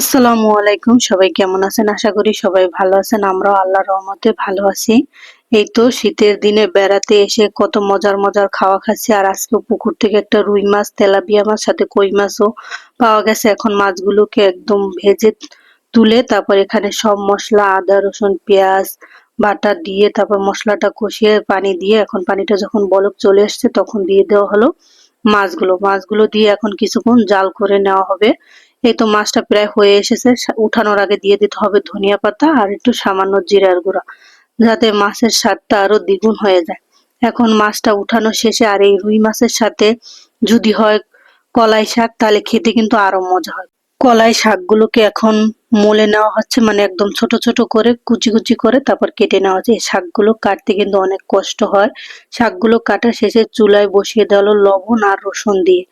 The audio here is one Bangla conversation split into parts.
আসসালামু আলাইকুম। সবাই কেমন আছেন? আশা করি সবাই ভালো আছেন। আমরাও আল্লাহর রহমতে ভালো আছি। এই তো শীতের দিনে বেড়াতে এসে কত মজার মজার খাওয়া খাচ্ছি। আর আজকে পুকুর থেকে একটা রুই মাছ, তেলাপিয়া মাছ, সাথে কই মাছও পাওয়া গেছে। এখন মাছগুলোকে একদম ভেজে তুলে তারপর এখানে সব মশলা, আদা, রসুন, পেঁয়াজ, বাটা দিয়ে তারপর মশলাটা কষিয়ে পানি দিয়ে এখন পানিটা যখন বলক চলে আসছে তখন দিয়ে দেওয়া হলো মাছগুলো। মাছগুলো দিয়ে এখন কিছুক্ষণ জাল করে নেওয়া হবে। এই তো মাছটা প্রায় হয়ে এসেছে। উঠানোর আগে দিয়ে দিতে হবে ধনিয়া পাতা আর একটু সামান্য জিরার গুঁড়া, যাতে মাছের স্বাদটা আরও দ্বিগুণ হয়ে যায়। এখন মাছটা উঠানো শেষে আর এই রুই মাছের সাথে যদি হয় কলাই শাক, তাহলে খেতে কিন্তু আরও মজা হয়। কলাই শাকগুলোকে এখন মোলে নেওয়া হচ্ছে মানে একদম ছোট ছোট করে, কুচি কুচি করে তারপর কেটে নেওয়া হচ্ছে। এই শাকগুলো কাটতে কিন্তু অনেক কষ্ট হয়। শাকগুলো কাটা শেষে চুলায় বসিয়ে দেওয়া হলো লবণ আর রসুন দিয়ে।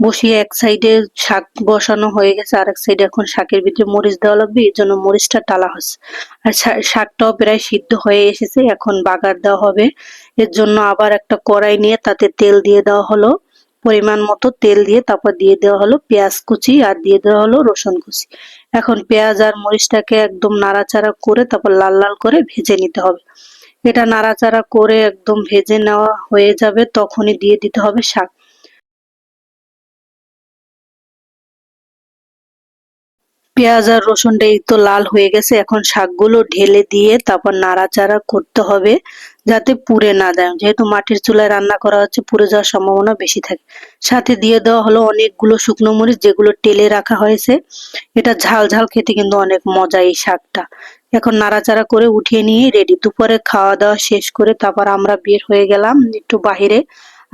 বসিয়ে এক সাইডে শাক বসানো হয়ে গেছে আর এক সাইডে এখন শাকের ভিতরে মরিচ দেওয়া লাগবে, এই জন্য মরিচটা টালা হচ্ছে। আর শাকটাও প্রায় সিদ্ধ হয়ে এসেছে, এখন বাগার দেওয়া হবে। এর জন্য আবার একটা কড়াই নিয়ে তাতে তেল দিয়ে দেওয়া হলো। পরিমাণ মতো তেল দিয়ে তারপর দিয়ে দেওয়া হলো পেঁয়াজ কুচি আর দিয়ে দেওয়া হলো রসুন কুচি। এখন পেঁয়াজ আর মরিচটাকে একদম নাড়াচাড়া করে তারপর লাল লাল করে ভেজে নিতে হবে। এটা নাড়াচাড়া করে একদম ভেজে নেওয়া হয়ে যাবে, তখনই দিয়ে দিতে হবে শাক। পেঁয়াজ আর রসুনটা তো লাল হয়ে গেছে, এখন শাকগুলো ঢেলে দিয়ে তারপর নাড়াচাড়া করতে হবে যাতে পুড়ে না দেয় যেহেতু মাটির চুলায় রান্না করা হচ্ছে, পুড়ে যাওয়ার সম্ভাবনা বেশি থাকে। সাথে দিয়ে দেওয়া হলো অনেকগুলো শুকনো মরিচ, যেগুলো টেলে রাখা হয়েছে। এটা ঝাল ঝাল খেতে কিন্তু অনেক মজা এই শাকটা। এখন নাড়াচাড়া করে উঠিয়ে নিয়ে রেডি দুপুরে খাওয়া দাওয়া শেষ করে তারপর আমরা বের হয়ে গেলাম একটু বাহিরে।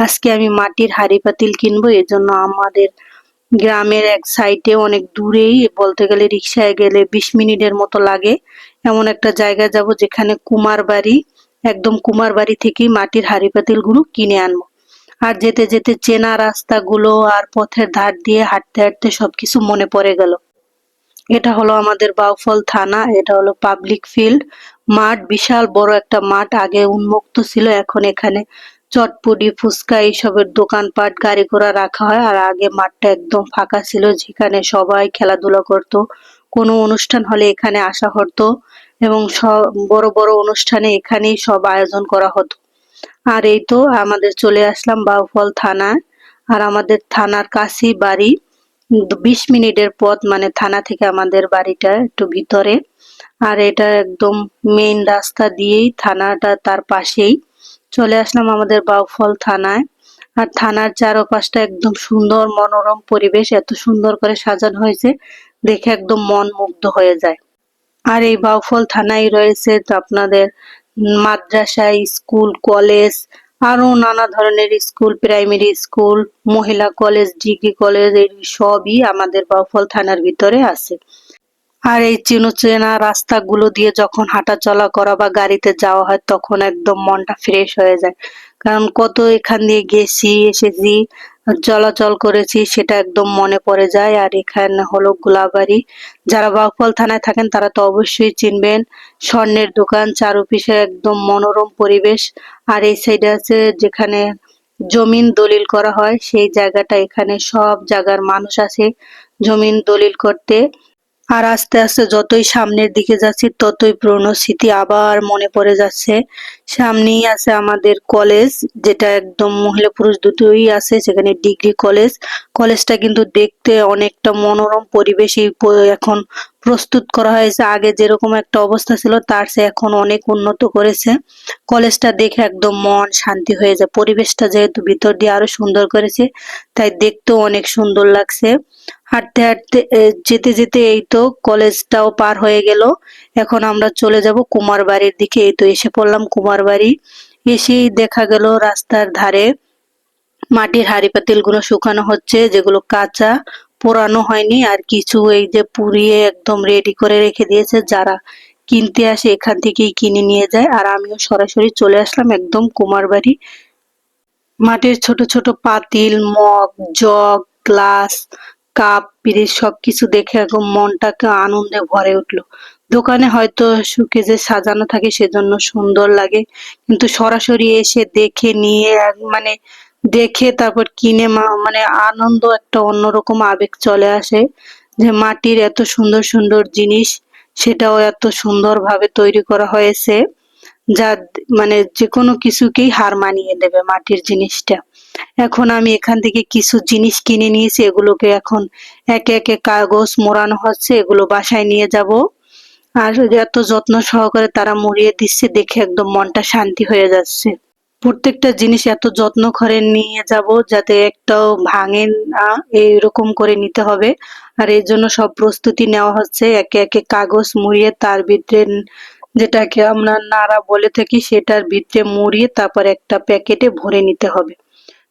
আজকে আমি মাটির হাড়ি পাতিল কিনবো, এজন্য আমাদের গ্রামের এক সাইডে অনেক দূরেই বলতে গেলে রিক্সায় গেলে বিশ মিনিটের মতো লাগে। এমন একটা জায়গায় যাব যেখানে কুমার বাড়ি একদম কুমার বাড়ি থেকেই মাটির হাড়ি গুলো কিনে আনব। আর যেতে যেতে চেনা রাস্তাগুলো আর পথের ধার দিয়ে হাঁটতে হাঁটতে সবকিছু মনে পড়ে গেল। এটা হলো আমাদের বাউফল থানা, এটা হলো পাবলিক ফিল্ড মাঠ, বিশাল বড় একটা মাঠ, আগে উন্মুক্ত ছিল, এখন এখানে চটপটি, ফুচকা এইসবের দোকানপাট গাড়ি ঘোড়া রাখা হয় আর আগে মাঠটা একদম ফাঁকা ছিল যেখানে সবাই খেলাধুলা করত। কোনো অনুষ্ঠান হলে এখানে আসা হতো এবং সব বড় বড় অনুষ্ঠানে এখানেই সব আয়োজন করা হতো। আর এই তো আমাদের চলে আসলাম বাউফল থানায় আর আমাদের থানার কাছেই বাড়ি। বিশ মিনিটের পথ মানে থানা থেকে আমাদের বাড়িটা একটু ভিতরে। আর এটা একদম মেইন রাস্তা দিয়েই থানাটা তার পাশেই। চলে আসলাম আমাদের বাউফল থানায়। আর থানার চারপাশটা একদম সুন্দর মনোরম পরিবেশ, এত সুন্দর করে সাজানো হয়েছে, দেখে একদম মন মুগ্ধ হয়ে যায়। আর এই বাউফল থানায় রয়েছে আপনাদের মাদ্রাসা স্কুল, কলেজ আরও নানা ধরনের স্কুল, প্রাইমারি স্কুল, মহিলা কলেজ, ডিগ্রি কলেজ, এই সবই আমাদের বাউফল থানার ভিতরে আছে। আর এই চেনো চেনা রাস্তাগুলো দিয়ে যখন হাঁটা চলা করা বা গাড়িতে যাওয়া হয়, তখন একদম মনটা ফ্রেশ হয়ে যায়। কারণ কত এখান দিয়ে গেছি, এসেছি, চলাচল করেছি, সেটা একদম মনে পড়ে যায়। আর এখানে হলো গোলাবাড়ি। যারা বাউফল থানায় থাকেন, তারা তো অবশ্যই চিনবেন, স্বর্ণের দোকান চারুপিসে একদম মনোরম পরিবেশ। আর এই সাইডে আছে যেখানে জমিন দলিল করা হয়, সেই জায়গাটা এখানে সব জায়গার মানুষ আছে জমিন দলিল করতে। আর আস্তে আস্তে যতই সামনের দিকে যাচ্ছি, ততই পুরনো স্মৃতি আবার মনে পড়ে যাচ্ছে। সামনেই আছে আমাদের কলেজ যেটা একদম মহিলা পুরুষ দুটোই আছে, সেখানে ডিগ্রি কলেজ কলেজটা কিন্তু দেখতে অনেকটা মনোরম পরিবেশই এখন প্রস্তুত করা হয়েছে। আগে যেরকম একটা অবস্থা ছিল, তার সে এখন অনেক উন্নত করেছে। কলেজটা দেখে একদম মন শান্তি হয়ে যায়। পরিবেশটা যেহেতু ভিতর দিয়ে আরও সুন্দর করেছে, তাই দেখতেও অনেক সুন্দর লাগছে। হাঁটতে হাঁটতে যেতে যেতে এই তো কলেজটাও পার হয়ে গেল। এখন আমরা চলে যাব কুমার বাড়ির দিকে। এই তো এসে পড়লাম কুমার বাড়ি এসেই দেখা গেল রাস্তার ধারে মাটির হাড়ি পাতিলগুলো শুকানো হচ্ছে, যেগুলো কাঁচা পোড়ানো হয়নি আর কিছু এই যে পুড়িয়ে একদম রেডি করে রেখে দিয়েছে যারা কিনতে আসে এখান থেকেই কিনে নিয়ে যায়। আর আমিও সরাসরি চলে আসলাম একদম কুমার বাড়ি মাটির ছোট ছোট পাতিল, মগ, জগ, গ্লাস, কাপ, পিরিচ সবকিছু দেখে একদম মনটাকে আনন্দে ভরে উঠল। দোকানে হয়তো সুকেজে সাজানো থাকে সেজন্য সুন্দর লাগে। কিন্তু সরাসরি এসে দেখে নিয়ে মানে দেখে তারপর কিনে মা মানে আনন্দ একটা অন্যরকম আবেগ চলে আসে যে মাটির এত সুন্দর সুন্দর জিনিস সেটাও এত সুন্দরভাবে তৈরি করা হয়েছে যা মানে যে কোনো কিছুকেই হার মানিয়ে দেবে মাটির জিনিসটা। এখন আমি এখান থেকে কিছু জিনিস কিনে নিয়েছি, এগুলোকে এখন একে একে কাগজ মোড়ানো হচ্ছে, এগুলো বাসায় নিয়ে যাব। আর এত যত্ন সহকারে তারা মুড়িয়ে দিচ্ছে, দেখে একদম মনটা শান্তি হয়ে যাচ্ছে। প্রত্যেকটা জিনিস এত যত্ন করে নিয়ে যাব যাতে একটাও ভাঙে না এইরকম করে নিতে হবে। আর এর জন্য সব প্রস্তুতি নেওয়া হচ্ছে। একে একে কাগজ মুড়িয়ে তার ভিতরে যেটাকে আমরা নাড়া বলে থাকি সেটার ভিতরে মুড়িয়ে তারপর একটা প্যাকেটে ভরে নিতে হবে।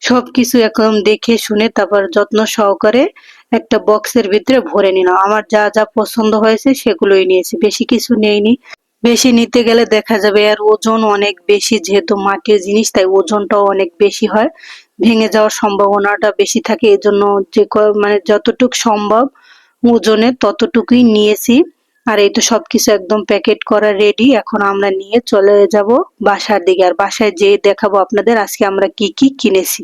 সবকিছু একদম দেখে শুনে তারপর যত্ন সহকারে একটা বক্সের ভিতরে ভরে নিলাম। আমার যা যা পছন্দ হয়েছে সেগুলোই নিয়েছি। বেশি কিছু নেইনি। বেশি নিতে গেলে দেখা যাবে আর ওজন অনেক বেশি, যেহেতু মাটির জিনিস, তাই ওজনটাও অনেক বেশি হয়। ভেঙে যাওয়ার সম্ভাবনাটা বেশি থাকে, এজন্য যে মানে যতটুক সম্ভব ওজনে ততটুকুই নিয়েছি। আর এই তো সবকিছু একদম প্যাকেট করা রেডি এখন আমরা নিয়ে চলে যাব বাসার দিকে। আর বাসায় যেয়ে দেখাবো আপনাদের আজকে আমরা কি কি কিনেছি।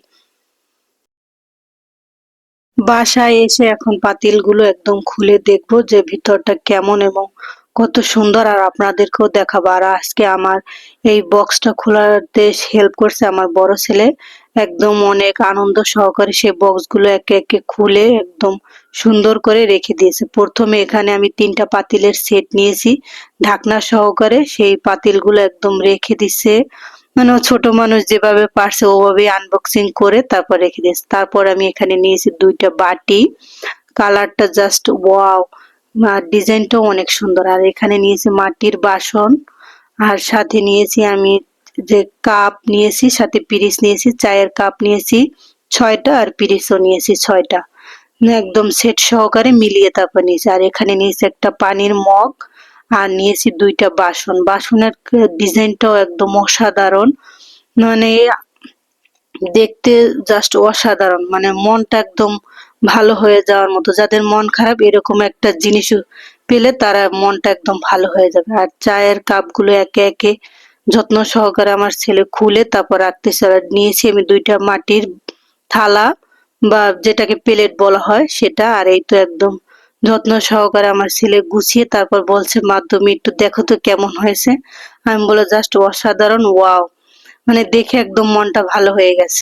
বাসায় এসে এখন পাতিলগুলো একদম খুলে দেখব যে ভিতরটা কেমন এবং কত সুন্দর আর আপনাদেরকেও দেখাবো। আর আজকে আমার এই বক্সটা খোলাতে হেল্প করছে আমার বড় ছেলে। একদম অনেক আনন্দ সহকারে সে বক্সগুলো একে একে খুলে একদম সুন্দর করে রেখে দিয়েছে। প্রথমে এখানে আমি তিনটা পাতিলের সেট নিয়েছি। ঢাকনা সহকারে সেই পাতিলগুলো একদম রেখে দিছে। মানে ছোট মানুষ যেভাবে পারছে ওভাবে আনবক্সিং করে তারপর রেখে দিয়েছে। তারপর আমি এখানে নিয়েছি দুইটা বাটি। কালারটা জাস্ট ওয়াও আর ডিজাইনটাও অনেক সুন্দর। আর এখানে নিয়েছি মাটির বাসন, আর সাথে নিয়েছি আমি যে কাপ নিয়েছি, সাথে পিরিস নিয়েছি, চায়ের কাপ নিয়েছি ছয়টা, আর পিরিসও নিয়েছি ছয়টা। একদম সেট সহকারে মিলিয়ে তারপর নিয়েছি। আর এখানে নিয়েছি একটা পানির মগ, আর নিয়েছি দুইটা বাসন। বাসনের ডিজাইনটাও একদম অসাধারণ। মানে দেখতে জাস্ট অসাধারণ। মানে মনটা একদম ভালো হয়ে যাওয়ার মতো। যাদের মন খারাপ, এরকম একটা জিনিস পেলে তারা মনটা একদম ভালো হয়ে যাবে। আর চায়ের কাপগুলো একে একে যত্ন সহকারে আমার ছেলে খুলে তারপর রাখতে নিয়েছি। আমি দুইটা মাটির থালা বা যেটাকে প্লেট বলা হয় সেটা, আর এই তো একদম যত্ন সহকারে আমার ছেলে গুছিয়ে তারপর বলছে, মা, তুমি একটু দেখো তো কেমন হয়েছে। আমি বলে জাস্ট অসাধারণ, ওয়াও। মানে দেখে একদম মনটা ভালো হয়ে গেছে।